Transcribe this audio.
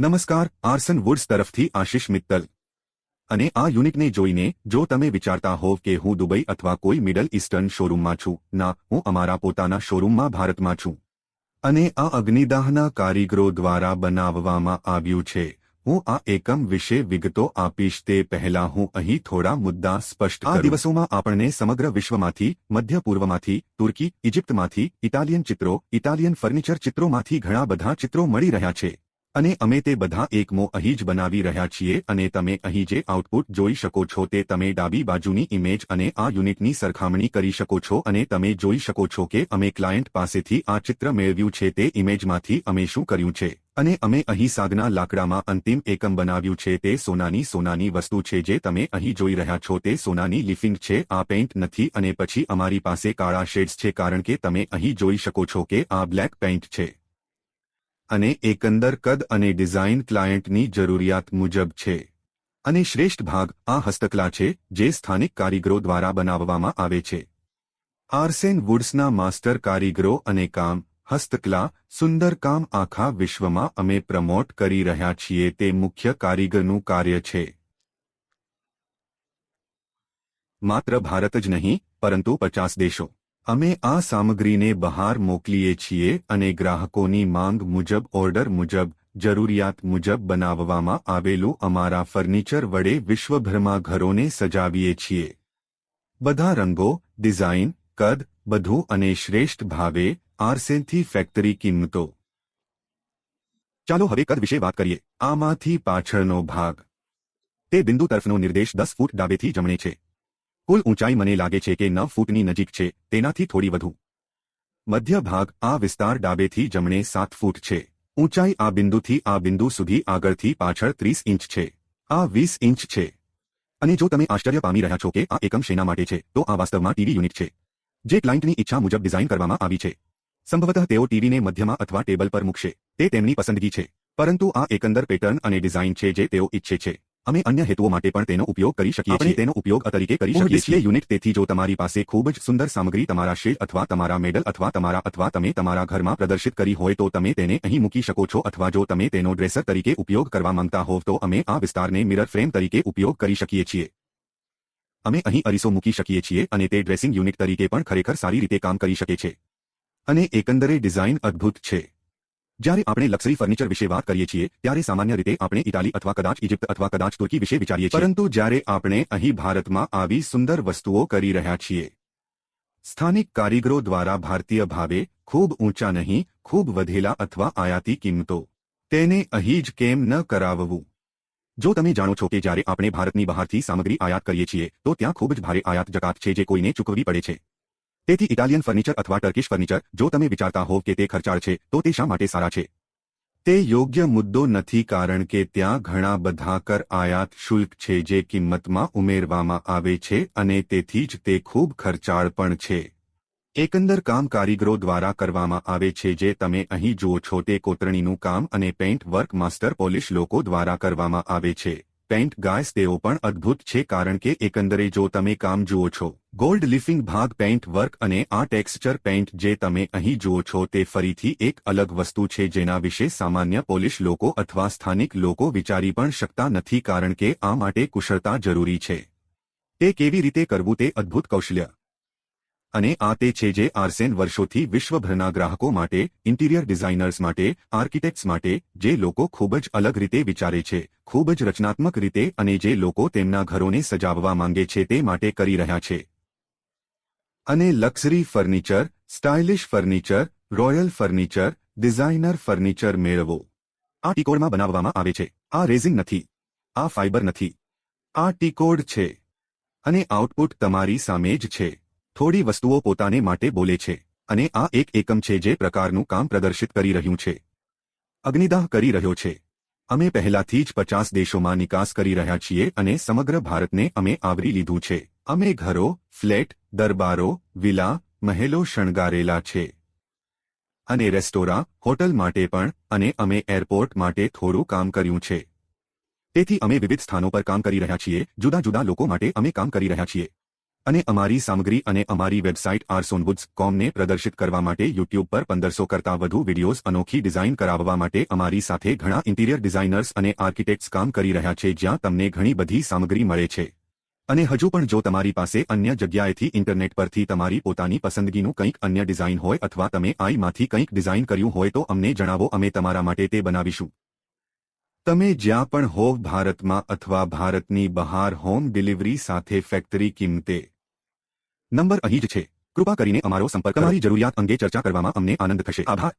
નમસ્કાર આર્સન વુડ્સ તરફથી આશિષ મિત્તલ. અને આ યુનિટને જોઈને જો તમે વિચારતા હોવ કે હું દુબઈ અથવા કોઈ મિડલ ઇસ્ટર્ન શોરૂમમાં છું ના હું અમારા પોતાના શોરૂમમાં ભારતમાં છું. અને આ અગ્નિદાહના કારીગરો દ્વારા બનાવવામાં આવ્યું છે. હું આ એકમ વિશે વિગતો આપીશ તે પહેલા હું અહીં થોડા મુદ્દા સ્પષ્ટ આ દિવસોમાં આપણને સમગ્ર વિશ્વમાંથી મધ્ય પૂર્વમાંથી તુર્કી ઇજિપ્તમાંથી ઇટાલિયન ચિત્રો ઇટાલિયન ફર્નિચર ચિત્રોમાંથી ઘણા બધા ચિત્રો મળી રહ્યા છે. અને અમે તે બધા એકમો અહીં જ બનાવી રહ્યા છીએ અને તમે અહીં જે આઉટપુટ જોઈ શકો છો તે તમે ડાબી બાજુની ઇમેજ અને આ યુનિટની સરખામણી કરી શકો છો અને તમે જોઈ શકો છો કે અમે ક્લાયન્ટ પાસેથી આ ચિત્ર મેળવ્યું છે તે ઇમેજમાંથી અમે શું કર્યું છે. અને અમે અહીં સાગના લાકડામાં અંતિમ એકમ બનાવ્યું છે તે સોનાની સોનાની વસ્તુ છે જે તમે અહીં જોઈ રહ્યા છો તે સોનાની લિફિંગ છે, આ પેઇન્ટ નથી અને પછી અમારી પાસે કાળા શેડ્સ છે કારણ કે તમે અહીં જોઈ શકો છો કે આ બ્લેક પેઇન્ટ છે. અને એકંદર કદ અને ડિઝાઇન ક્લાયન્ટની જરૂરિયાત મુજબ છે. અને શ્રેષ્ઠ ભાગ આ હસ્તકલા છે, જે સ્થાનિક કારીગરો દ્વારા બનાવવામાં આવે છે. આર્સેન વુડ્સના માસ્ટર કારીગરો અને કામ, હસ્તકલા, સુંદર કામ આખા વિશ્વમાં અમે પ્રમોટ કરી રહ્યા છીએ, તે મુખ્ય કારીગરનું કાર્ય છે. માત્ર ભારત જ નહીં, પરંતુ પચાસ દેશો અમે આ સામગ્રીને બહાર મોકલીએ છીએ અને ગ્રાહકોની માંગ મુજબ, ઓર્ડર મુજબ, જરૂરિયાત મુજબ બનાવવામાં આવેલું અમારા ફર્નિચર વડે વિશ્વભરમાં ઘરોને સજાવીએ છીએ. બધા રંગો, ડિઝાઇન, કદ, બધું અને શ્રેષ્ઠ ભાવે આરસેનથી ફેક્ટરી કિંમતો. ચાલો હવે કદ વિશે વાત કરીએ. આમાંથી પાછળનો ભાગ. તે બિંદુ તરફનો નિર્દેશ દસ ફૂટ ડાબેથી જમણે છે. કુલ ઊંચાઈ મને લાગે છે કે નવ ફૂટની નજીક છે, તેનાથી થોડી વધુ. મધ્ય ભાગ આ વિસ્તાર ડાબેથી જમણે સાત ફૂટ છે. ઊંચાઈ આ બિંદુથી આ બિંદુ સુધી આગળથી પાછળ ત્રીસ ઇંચ છે. આ વીસ ઇંચ છે. અને જો તમે આશ્ચર્ય પામી રહ્યા છો કે આ એકમ શેના માટે છે, તો આ વાસ્તવમાં ટીવી યુનિટ છે. જે ક્લાયન્ટની ઈચ્છા મુજબ ડિઝાઇન કરવામાં આવી છે. સંભવતઃ તેઓ ટીવીને મધ્યમાં અથવા ટેબલ પર મૂકશે. તે તેમની પસંદગી છે. પરંતુ આ એકંદર પેટર્ન અને ડિઝાઇન છે જે તેઓ ઈચ્છે છે. અમે અન્ય હેતુઓ માટે પણ તેનો ઉપયોગ કરી શકીએ છીએ. તેનો ઉપયોગ તરીકે કરી શકીએ છીએ. યુનિટ તેથી જો તમારી પાસે ખૂબ જ સુંદર સામગ્રી તમારા શેડ અથવા તમારા મેડલ અથવા તમારા અથવા તમે તમારા ઘરમાં પ્રદર્શિત કરી હોય તો તમે તેને અહીં મૂકી શકો છો અથવા જો તમે તેનો ડ્રેસર તરીકે ઉપયોગ કરવા માંગતા હોવ તો અમે આ વિસ્તારને મિરર ફ્રેમ તરીકે ઉપયોગ કરી શકીએ છીએ. અમે અહીં અરીસો મૂકી શકીએ છીએ અને તે ડ્રેસિંગ યુનિટ તરીકે પણ ખરેખર સારી રીતે કામ કરી શકે છે. અને એકંદરે ડિઝાઇન અદ્ભુત છે. જ્યારે આપણે લક્ઝરી ફર્નિચર વિશે વાત કરીએ છીએ, ત્યારે સામાન્ય રીતે આપણે ઇટાલી અથવા કદાચ ઇજિપ્ત અથવા કદાચ તુર્કી વિશે વિચારીએ છીએ. પરંતુ જ્યારે આપણે અહીં ભારતમાં આવી સુંદર વસ્તુઓ કરી રહ્યા છીએ, સ્થાનિક કારીગરો દ્વારા ભારતીય ભાવે ખૂબ ઊંચા નહીં, ખૂબ વધેલા અથવા આયાતી કિંમતો, તેને અહીં જ કેમ ન કરાવવું? જો તમે જાણો છો કે જ્યારે આપણે ભારતની બહારથી સામગ્રી આયાત કરીએ છીએ, તો ત્યાં ખૂબ જ ભારે આયાત જકાત છે જે કોઈને ચૂકવવી પડે છે. તેથી ઇટાલિયન ફર્નિચર અથવા ટર્કિશ ફર્નિચર, જો તમે વિચારતા હોવ કે તે ખર્ચાળ છે, તો તે શા માટે સારા છે? તે યોગ્ય મુદ્દો નથી કારણ કે ત્યાં ઘણા બધા કર આયાત શુલ્ક છે જે કિંમતમાં ઉમેરવામાં આવે છે અને તેથી જ તે ખૂબ ખર્ચાળ પણ છે. એકંદર કામ કારીગરો દ્વારા કરવામાં આવે છે જે તમે અહીં જુઓ છો તે કોતરણીનું કામ અને પેઇન્ટ વર્ક માસ્ટર પોલિશ લોકો દ્વારા કરવામાં આવે છે. પેન્ટ ગાયસ તેઓ પણ અદ્ભુત છે કારણ કે એકંદરે જો તમે કામ જુઓ છો ગોલ્ડ લિફિંગ ભાગ પેઇન્ટ વર્ક અને આ ટેક્સચર પેઇન્ટ જે તમે અહીં જુઓ છો તે ફરીથી એક અલગ વસ્તુ છે જેના વિશે સામાન્ય પોલિશ લોકો અથવા સ્થાનિક લોકો વિચારી પણ શકતા નથી કારણ કે આ માટે કુશળતા જરૂરી છે. તે કેવી રીતે કરવું તે અદ્ભુત કૌશલ્ય. અને આ તે છે જે આર્સેન વર્ષોથી વિશ્વભરના ગ્રાહકો માટે, ઇન્ટિરિયર ડિઝાઇનર્સ માટે, આર્કિટેક્ટ્સ માટે, જે લોકો ખૂબ જ અલગ રીતે વિચારે છે, ખૂબ જ રચનાત્મક રીતે અને જે લોકો તેમના ઘરોને સજાવવા માંગે છે તે માટે કરી રહ્યા છે. અને luxury furniture, stylish furniture, royal furniture, designer furniture મેળવો. આ ટીકોડમાં બનાવવામાં આવે છે. આ રેઝિંગ નથી. આ ફાઇબર નથી. આ ટીકોડ છે. અને આઉટપુટ તમારી સામે જ છે. થોડી વસ્તુઓ પોતાને માટે બોલે છે અને આ એક એકમ છે જે પ્રકારનું કામ પ્રદર્શિત કરી રહ્યું છે. અગ્નિદાહ કરી રહ્યો છે. અમે પહેલાથી જ પચાસ દેશોમાં નિકાસ કરી રહ્યા છીએ અને સમગ્ર ભારતને અમે આવરી લીધું છે. અમે ઘરો, ફ્લેટ, દરબારો, વિલા, મહેલો શણગારેલા છે. અને રેસ્ટોરાં, હોટલ માટે પણ અને અમે એરપોર્ટ માટે થોડું કામ કર્યું છે. તેથી અમે વિવિધ સ્થાનો પર કામ કરી રહ્યા છીએ. જુદા જુદા લોકો માટે અમે કામ કરી રહ્યા છીએ. અને અમારી સામગ્રી અને અમારી વેબસાઇટ આરસોનવુડ્સ કોમને પ્રદર્શિત કરવા માટે યુટ્યુબ પર પંદરસો કરતાં વધુ વિડીયોઝ અનોખી ડિઝાઇન કરાવવા માટે અમારી સાથે ઘણા ઇન્ટિરિયર ડિઝાઇનર્સ અને આર્કિટેક્ટ્સ કામ કરી રહ્યા છે જ્યાં તમને ઘણી બધી સામગ્રી મળે છે. અને હજુ પણ જો તમારી પાસે અન્ય જગ્યાએથી ઇન્ટરનેટ પરથી તમારી પોતાની પસંદગીનું કંઈક અન્ય ડિઝાઇન હોય અથવા તમે આઈમાંથી કંઈક ડિઝાઇન કર્યું હોય તો અમને જણાવો, અમે તમારા માટે તે બનાવીશું. તમે જ્યાં પણ હોવ ભારતમાં અથવા ભારતની બહાર હોમ ડિલિવરી સાથે ફેક્ટરી કિંમતે નંબર અહીં જ છે. કૃપા કરીને અમારો સંપર્ક, અમારી જરૂરિયાત અંગે ચર્ચા કરવામાં અમને આનંદ થશે. આભાર.